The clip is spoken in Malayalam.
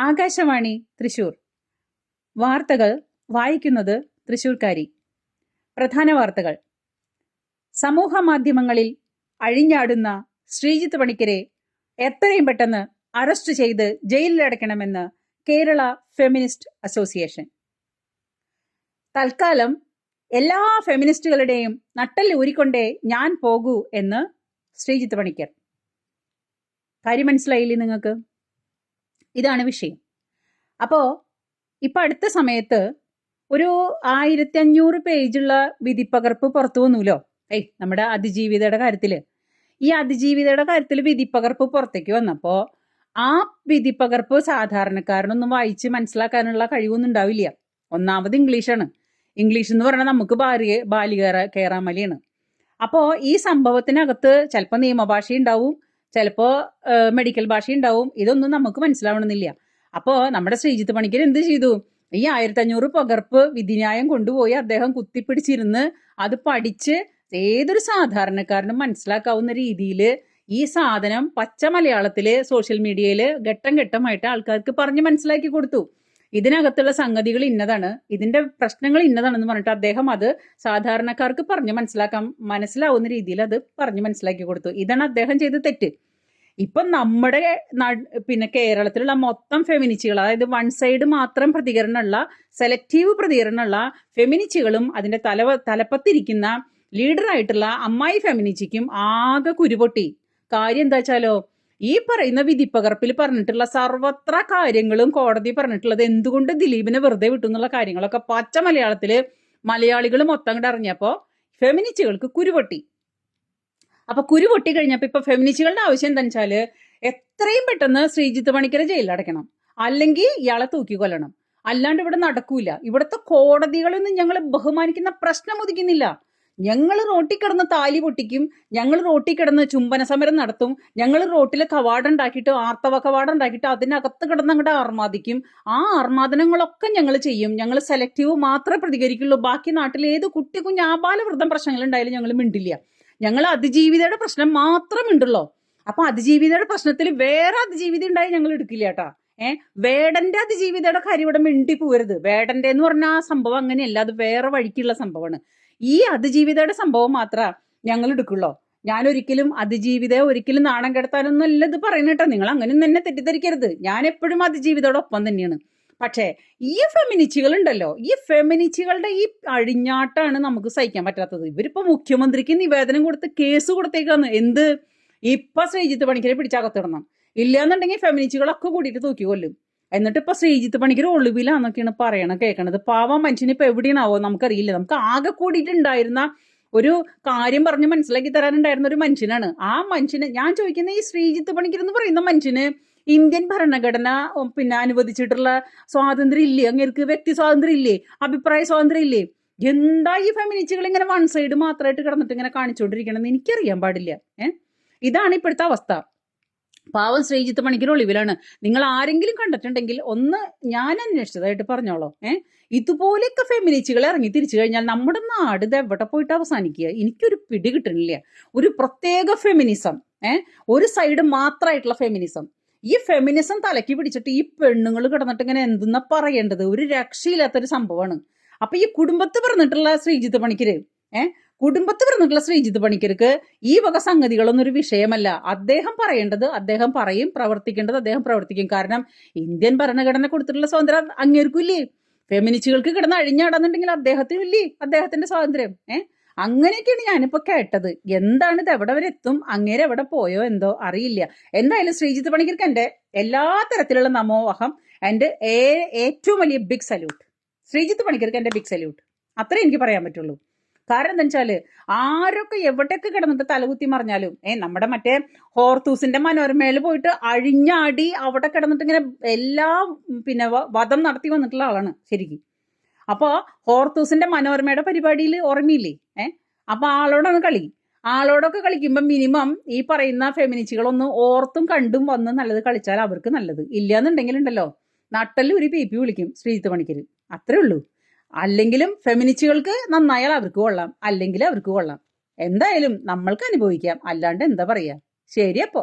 ആകാശവാണി തൃശൂർ. വാർത്തകൾ വായിക്കുന്നത് തൃശൂർക്കാരി. പ്രധാന വാർത്തകൾ. സമൂഹ മാധ്യമങ്ങളിൽ അഴിഞ്ഞാടുന്ന ശ്രീജിത്ത് പണിക്കരെ എത്രയും പെട്ടെന്ന് അറസ്റ്റ് ചെയ്ത് ജയിലിലടയ്ക്കണമെന്ന് കേരള ഫെമിനിസ്റ്റ് അസോസിയേഷൻ. തൽക്കാലം എല്ലാ ഫെമിനിസ്റ്റുകളുടെയും നട്ടൽ ഊരിക്കൊണ്ടേ ഞാൻ പോകൂ എന്ന് ശ്രീജിത്ത് പണിക്കർ. കാര്യം മനസ്സിലായില്ലേ നിങ്ങൾക്ക്? ഇതാണ് വിഷയം. അപ്പോ ഇപ്പം അടുത്ത സമയത്ത് ഒരു ആയിരത്തി അഞ്ഞൂറ് പേജുള്ള വിധിപ്പകർപ്പ് പുറത്തു വന്നൂലോ? ഏയ് നമ്മുടെ അതിജീവിതയുടെ കാര്യത്തിൽ ഈ അതിജീവിതയുടെ കാര്യത്തിൽ വിധിപ്പകർപ്പ് പുറത്തേക്ക് വന്നപ്പോൾ ആ വിധിപ്പകർപ്പ് സാധാരണക്കാരനൊന്നും വായിച്ച് മനസ്സിലാക്കാനുള്ള കഴിവൊന്നും ഉണ്ടാവില്ല. ഒന്നാമത് ഇംഗ്ലീഷാണ്. ഇംഗ്ലീഷ് എന്ന് പറഞ്ഞാൽ നമുക്ക് ബാലിക ബാലികേറ കയറാമലിയാണ് അപ്പോൾ ഈ സംഭവത്തിനകത്ത് ചിലപ്പോൾ നിയമഭാഷ ഉണ്ടാവും ചിലപ്പോൾ മെഡിക്കൽ ഭാഷ ഉണ്ടാവും. ഇതൊന്നും നമുക്ക് മനസ്സിലാവണമെന്നില്ല. അപ്പോൾ നമ്മുടെ ശ്രീജിത്ത് പണിക്കർ എന്ത് ചെയ്തു? ഈ ആയിരത്തി അഞ്ഞൂറ് പകർപ്പ് വിധിന്യായം കൊണ്ടുപോയി അദ്ദേഹം കുത്തിപ്പിടിച്ചിരുന്ന് അത് പഠിച്ച് ഏതൊരു സാധാരണക്കാരനും മനസ്സിലാക്കാവുന്ന രീതിയിൽ ഈ സാധനം പച്ച മലയാളത്തിൽ സോഷ്യൽ മീഡിയയിൽ ഘട്ടം ഘട്ടമായിട്ട് ആൾക്കാർക്ക് പറഞ്ഞ് മനസ്സിലാക്കി കൊടുത്തു. ഇതിനകത്തുള്ള സംഗതികൾ ഇന്നതാണ്. ഇതിന്റെ പ്രശ്നങ്ങൾ ഇന്നതാണെന്ന് പറഞ്ഞിട്ട് അദ്ദേഹം അത് സാധാരണക്കാർക്ക് പറഞ്ഞ് മനസ്സിലാക്കാൻ മനസ്സിലാവുന്ന രീതിയിൽ അത് പറഞ്ഞ് മനസ്സിലാക്കി കൊടുത്തു. ഇതാണ് അദ്ദേഹം ചെയ്ത തെറ്റ്. ഇപ്പം നമ്മുടെ പിന്നെ കേരളത്തിലുള്ള മൊത്തം ഫെമിനിച്ചുകൾ അതായത് വൺ സൈഡ് മാത്രം പ്രതികരണമുള്ള സെലക്റ്റീവ് പ്രതികരണമുള്ള ഫെമിനിച്ചുകളും അതിന്റെ തല തലപ്പത്തിരിക്കുന്ന ലീഡറായിട്ടുള്ള അമ്മായി ഫെമിനിച്ചിക്കും ആകെ കുരുപൊട്ടി. കാര്യം എന്താ വെച്ചാലോ ഈ പറയുന്ന വിധിപ്പകർപ്പിൽ പറഞ്ഞിട്ടുള്ള സർവത്ര കാര്യങ്ങളും കോടതി പറഞ്ഞിട്ടുള്ളത് എന്തുകൊണ്ട് ദിലീപിനെ വെറുതെ വിട്ടു എന്നുള്ള കാര്യങ്ങളൊക്കെ പച്ച മലയാളത്തിൽ മലയാളികൾ മൊത്തം കൂടെ അറിഞ്ഞപ്പോ ഫെമിനിസ്റ്റുകൾക്ക് കുരുപൊട്ടി. അപ്പൊ കുരു പൊട്ടിക്കഴിഞ്ഞപ്പോ ഇപ്പൊ ഫെമിനിസ്റ്റുകളുടെ ആവശ്യം എന്താ വെച്ചാൽ എത്രയും പെട്ടെന്ന് ശ്രീജിത്ത് പണിക്കരെ ജയിലിലടയ്ക്കണം അല്ലെങ്കിൽ ഇയാളെ തൂക്കി കൊല്ലണം. അല്ലാണ്ട് ഇവിടെ നടക്കൂല. ഇവിടുത്തെ കോടതികളൊന്നും ഞങ്ങൾ ബഹുമാനിക്കുന്ന പ്രശ്നം ഉദിക്കുന്നില്ല. ഞങ്ങൾ റോട്ടിൽ കിടന്ന് താലി പൊട്ടിക്കും ഞങ്ങൾ റോട്ടിൽ കിടന്ന് ചുംബന സമരം നടത്തും ഞങ്ങൾ റോട്ടിൽ കവാടം ഉണ്ടാക്കിയിട്ട് ആർത്തവ കവാടം ഉണ്ടാക്കിയിട്ട് അതിനകത്ത് കിടന്ന് അങ്ങോട്ട് ആർമാദിക്കും. ആ ആർമാദനങ്ങളൊക്കെ ഞങ്ങൾ ചെയ്യും. ഞങ്ങൾ സെലക്റ്റീവ് മാത്രമേ പ്രതികരിക്കുള്ളൂ. ബാക്കി നാട്ടിൽ ഏത് കുട്ടി കുഞ്ഞ് ആബാലവൃദ്ധം പ്രശ്നങ്ങൾ ഉണ്ടായാലും ഞങ്ങൾ മിണ്ടില്ല. ഞങ്ങൾ അതിജീവിതയുടെ പ്രശ്നം മാത്രം ഉണ്ടല്ലോ അപ്പൊ അതിജീവിതയുടെ പ്രശ്നത്തിൽ വേറെ അതിജീവിത ഉണ്ടായി ഞങ്ങൾ എടുക്കില്ല കേട്ടാ. ഏഹ് വേടന്റെ അതിജീവിതയുടെ കാര്യം ഇവിടെ മിണ്ടി പോരുത് വേടന്റെ എന്ന് പറഞ്ഞാൽ ആ സംഭവം അങ്ങനെയല്ല. അത് വേറെ വഴിക്കുള്ള സംഭവമാണ്. ഈ അതിജീവിതയുടെ സംഭവം മാത്ര ഞങ്ങൾ എടുക്കുള്ളൂ? ഞാൻ ഒരിക്കലും അതിജീവിത ഒരിക്കലും നാണം കെടുത്താനൊന്നും അല്ല ഇത് പറയുന്നേട്ടോ നിങ്ങൾ അങ്ങനെ തന്നെ തെറ്റിദ്ധരിക്കരുത്. ഞാൻ എപ്പോഴും അതിജീവിതയോടൊപ്പം തന്നെയാണ്. പക്ഷേ ഈ ഫെമിനിച്ചുകൾ ഉണ്ടല്ലോ ഈ ഫെമിനിച്ചുകളുടെ ഈ അഴിഞ്ഞാട്ടാണ് നമുക്ക് സഹിക്കാൻ പറ്റാത്തത്. ഇവരിപ്പോ മുഖ്യമന്ത്രിക്ക് നിവേദനം കൊടുത്ത് കേസ് കൊടുത്തേക്കാന്ന്. എന്ത്? ഇപ്പൊ ശ്രീജിത്ത് പണിക്കരെ പിടിച്ചകത്തിടണം ഇല്ലാന്നുണ്ടെങ്കിൽ ഫെമിനിച്ചുകളൊക്കെ കൂടിയിട്ട് തൂക്കി കൊല്ലും. എന്നിട്ട് ഇപ്പൊ ശ്രീജിത്ത് പണിക്കർ ഒളിവിലാന്നൊക്കെയാണ് പറയണത് കേൾക്കണത് പാവം മനുഷ്യന് ഇപ്പൊ എവിടെയാണാവോ നമുക്കറിയില്ല. നമുക്ക് ആകെ കൂടിയിട്ടുണ്ടായിരുന്ന ഒരു കാര്യം പറഞ്ഞ് മനസ്സിലാക്കി തരാനുണ്ടായിരുന്ന ഒരു മനുഷ്യനാണ്. ആ മനുഷ്യന് ഞാൻ ചോദിക്കുന്ന ഈ ശ്രീജിത്ത് പണിക്കർ എന്ന് പറയുന്ന മനുഷ്യന് ഇന്ത്യൻ ഭരണഘടന പിന്നെ അനുവദിച്ചിട്ടുള്ള സ്വാതന്ത്ര്യം ഇല്ലേ അങ്ങേർക്ക് വ്യക്തി സ്വാതന്ത്ര്യം ഇല്ലേ അഭിപ്രായ സ്വാതന്ത്ര്യം ഇല്ലേ എന്താ ഈ ഫെമിനിസ്റ്റുകൾ ഇങ്ങനെ വൺ സൈഡ് മാത്രമായിട്ട് കിടന്നിട്ട് ഇങ്ങനെ കാണിച്ചുകൊണ്ടിരിക്കണമെന്ന് എനിക്കറിയാൻ പാടില്ല. ഏഹ് ഇതാണ് ഇപ്പോഴത്തെ അവസ്ഥ. പാവം ശ്രീജിത്ത് പണിക്കർ ഒളിവിലാണ്. നിങ്ങൾ ആരെങ്കിലും കണ്ടിട്ടുണ്ടെങ്കിൽ ഒന്ന് ഞാൻ അന്വേഷിച്ചതായിട്ട് പറഞ്ഞോളൂ. ഏഹ് ഇതുപോലെയൊക്കെ ഫെമിനിസ്റ്റുകൾ ഇറങ്ങി തിരിച്ചു കഴിഞ്ഞാൽ നമ്മുടെ നാട് ഇത് എവിടെ പോയിട്ട് അവസാനിക്കുക? എനിക്കൊരു പിടി കിട്ടണില്ല ഒരു പ്രത്യേക ഫെമിനിസം ഏഹ് ഒരു സൈഡ് മാത്രമായിട്ടുള്ള ഫെമിനിസം ഈ ഫെമിനിസം തലക്കി പിടിച്ചിട്ട് ഈ പെണ്ണുങ്ങൾ കിടന്നിട്ട് ഇങ്ങനെ എന്തെന്നാ പറയേണ്ടത്? ഒരു രക്ഷയില്ലാത്തൊരു സംഭവമാണ്. അപ്പൊ ഈ കുടുംബത്ത് പറഞ്ഞിട്ടുള്ള ശ്രീജിത്ത് പണിക്കര് ഏഹ് കുടുംബത്ത് പറഞ്ഞിട്ടുള്ള ശ്രീജിത്ത് പണിക്കർക്ക് ഈ വക സംഗതികളൊന്നും ഒരു വിഷയമല്ല. അദ്ദേഹം പറയേണ്ടത് അദ്ദേഹം പറയും പ്രവർത്തിക്കേണ്ടത് അദ്ദേഹം പ്രവർത്തിക്കും. കാരണം ഇന്ത്യൻ ഭരണഘടന കൊടുത്തിട്ടുള്ള സ്വാതന്ത്ര്യം അങ്ങേർക്കും ഇല്ലേ? ഫെമിനിസ്റ്റുകൾക്ക് കിടന്ന് അഴിഞ്ഞാടുന്നുണ്ടെങ്കിൽ അദ്ദേഹത്തിനില്ലേ അദ്ദേഹത്തിന്റെ സ്വാതന്ത്ര്യം ഏഹ് അങ്ങനെയൊക്കെയാണ് ഞാനിപ്പോ കേട്ടത്. എന്താണ് ഇത്? എവിടെ വരെ എത്തും? അങ്ങേരെ എവിടെ പോയോ? എന്തോ അറിയില്ല. എന്തായാലും ശ്രീജിത്ത് പണിക്കർക്ക് എന്റെ എല്ലാ തരത്തിലുള്ള നമോവഹം എന്റെ ഏറ്റവും വലിയ ബിഗ് സല്യൂട്ട് ശ്രീജിത്ത് പണിക്കർക്ക് എന്റെ ബിഗ് സല്യൂട്ട് അത്രേ എനിക്ക് പറയാൻ പറ്റുള്ളൂ. കാരണം എന്താ വെച്ചാൽ ആരൊക്കെ എവിടെയൊക്കെ കിടന്നിട്ട് തലകുത്തി മറിഞ്ഞാലും ഏ നമ്മുടെ മറ്റേ ഹോർത്തൂസിന്റെ മനോരമയിൽ പോയിട്ട് അഴിഞ്ഞാടി അവിടെ കിടന്നിട്ട് ഇങ്ങനെ എല്ലാം പിന്നെ വധം നടത്തി വന്നിട്ടുള്ള ആളാണ് ശരിക്കും. അപ്പോൾ ഹോർത്തൂസിന്റെ മനോരമയുടെ പരിപാടിയിൽ ഓർമ്മയില്ലേ? ഏ അപ്പൊ ആളോടാണ് കളി. ആളോടൊക്കെ കളിക്കുമ്പോൾ മിനിമം ഈ പറയുന്ന ഫെമിനിസ്റ്റുകളൊന്ന് ഓർത്തും കണ്ടും വന്ന് നല്ലത് കളിച്ചാൽ അവർക്ക് നല്ലത്. ഇല്ലയെന്നുണ്ടെങ്കിലുണ്ടല്ലോ നട്ടൽ ഒരു പി പി വിളിക്കും ശ്രീജിത്ത് പണിക്കര്. അത്രേ ഉള്ളൂ. അല്ലെങ്കിലും ഫെമിനിസ്റ്റുകൾക്ക് നന്നായാൽ അവർക്ക് കൊള്ളാം. അല്ലെങ്കിൽ അവർക്ക് കൊള്ളാം. എന്തായാലും നമ്മൾക്ക് അനുഭവിക്കാം. അല്ലാണ്ട് എന്താ പറയാ? ശരി അപ്പോ.